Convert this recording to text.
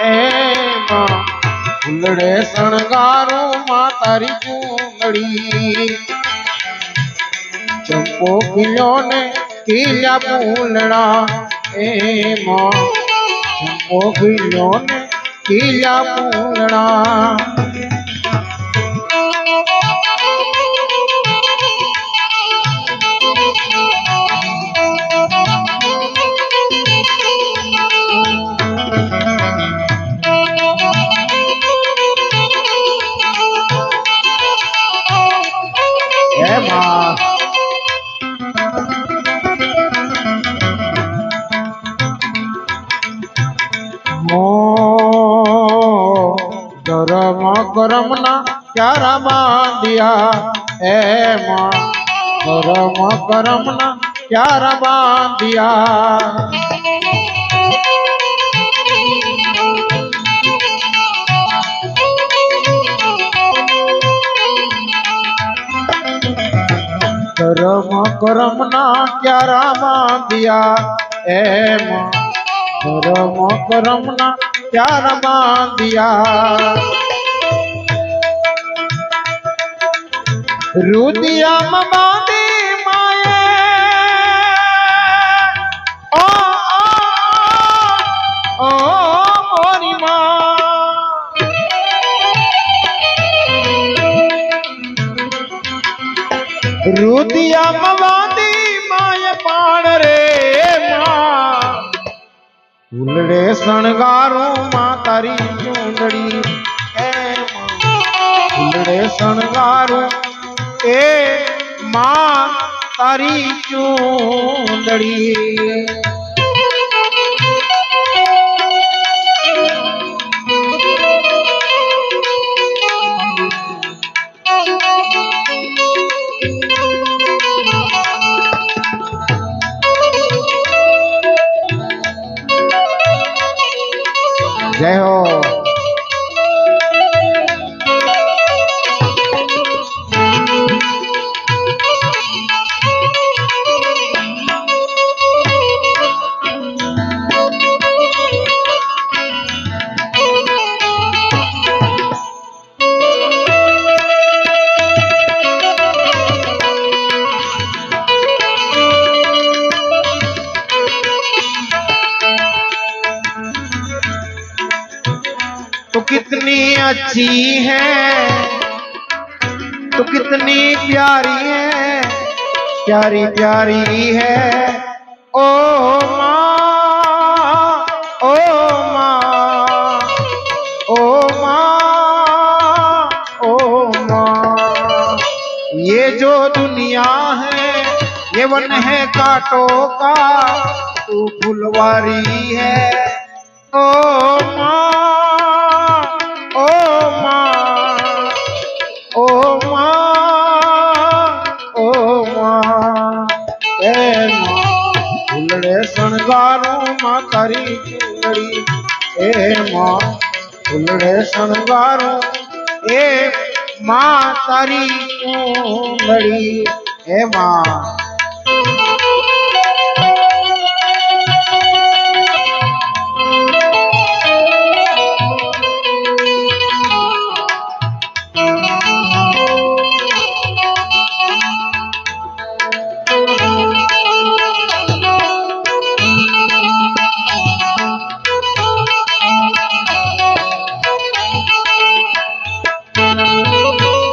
એમાં ફૂલડે શણગારું માં તારી ચૂંદડી ચંપો ખીલ્યો ને ખીલ્યા ફૂલડા એમાં ચંપો ખીલ્યો ને ખીલ્યા ફૂલડા. करम करम ना प्यारा बांधिया ए मा करम करम ना प्यारा बांधिया करम करम ना प्यारा बांधिया ए मा करम करम ना प्यारा बांधिया રુદિયામાં બાંધી માએ ઓ ઓ, મોરી માં પાણ રે માં ફૂલડે શણગારું તારી ચૂંદડી માં. શણગારું એ માં તારી ચૂંદડી. જય હો कितनी अच्छी है तो कितनी प्यारी है, प्यारी प्यारी है। ओ माँ ओ माँ ओ माँ ओ माँ। ये जो दुनिया है, ये वन है कांटों का, तू फुलवारी है। ओ શણગારું માં તારી ચૂંદડી એ માં ફૂલડે શણગારું એ માં તારી ચૂંદડી એ માં